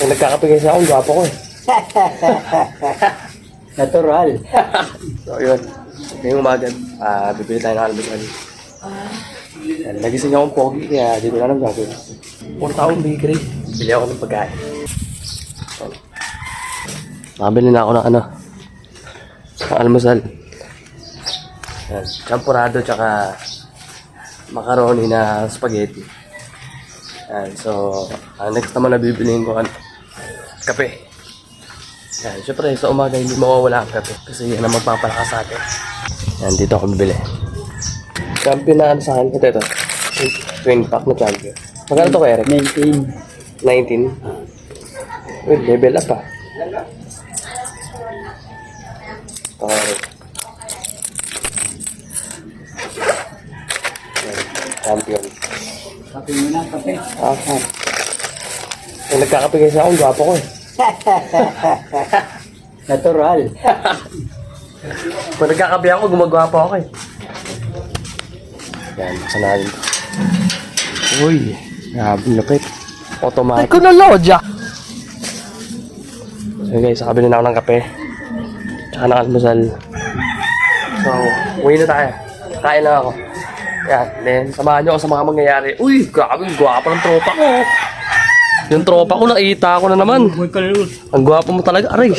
Kung nagkakape kasi ako, ang gwapo ko eh. Natural. So, yun. Ngayong umaga, ah, bibili tayo ng almusal. Yan, nagising akong pogi, kaya dito na lang gagawin. Puro taong bakery. Bili ako ng pagkain. So, Nakabili na ako ng ano, ng almusal. Yan, champurado tsaka macaroni na spaghetti. Yan, so, ang next naman na bibiliin ko, ano, kape. Yan, syempre sa umaga hindi mawawala ang kape kasi yan ang magpapalakas sa atin. Yan, dito ako bibili. Champion na ano sa akin. Ito, ito. Twin pack na champion. Magkano to kay Eric? Maintain. 19. Uy, level up ah. Ito kay Eric. Yan, Champion. Kape mo na, kape. Ah, ah. Kung nagkakape kasi ako, ang gwapo ko eh. Natural. Kung nagkakape ako, gumagwapo ako eh. Yan, sanayin ko. Uy, grabe lapit. Automatic. Ay, na lodya! So guys, nakabili na ako ng kape. Tsaka ng almusal. So, uwi na tayo. Kain lang ako. Yan, then samahan nyo ako sa mga mangyayari. Uy, grabe, ang gwapo ng tropa ko. Yung tropa ko, nakita ko na naman. Ang gwapo mo talaga, aray.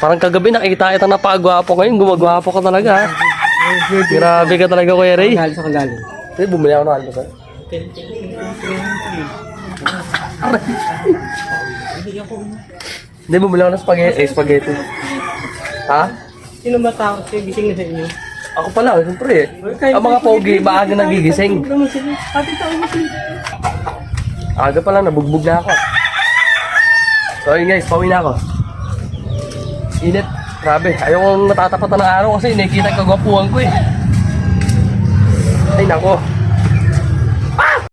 Parang kagabi nakita kita na pagwapo ngayon, gumagwapo ka talaga. Grabe ka talaga, Kuya Ray. Galing sa kagaling. Hindi, bumili ako ng almusal. Hindi, bumili ako ng spaghetti. Eh, spaghetti. Ha? Sino ba tao gising na sa inyo? Ako pala, siyempre eh. Ang mga pogi, maaga nagigising. Pati tao gising. Aga pala, nabugbog na ako. So yun guys, pauwi na ako. Init. Grabe, ayokong natatapatan ng araw kasi nakikita yung kagwapuhan ko eh. Ay nako,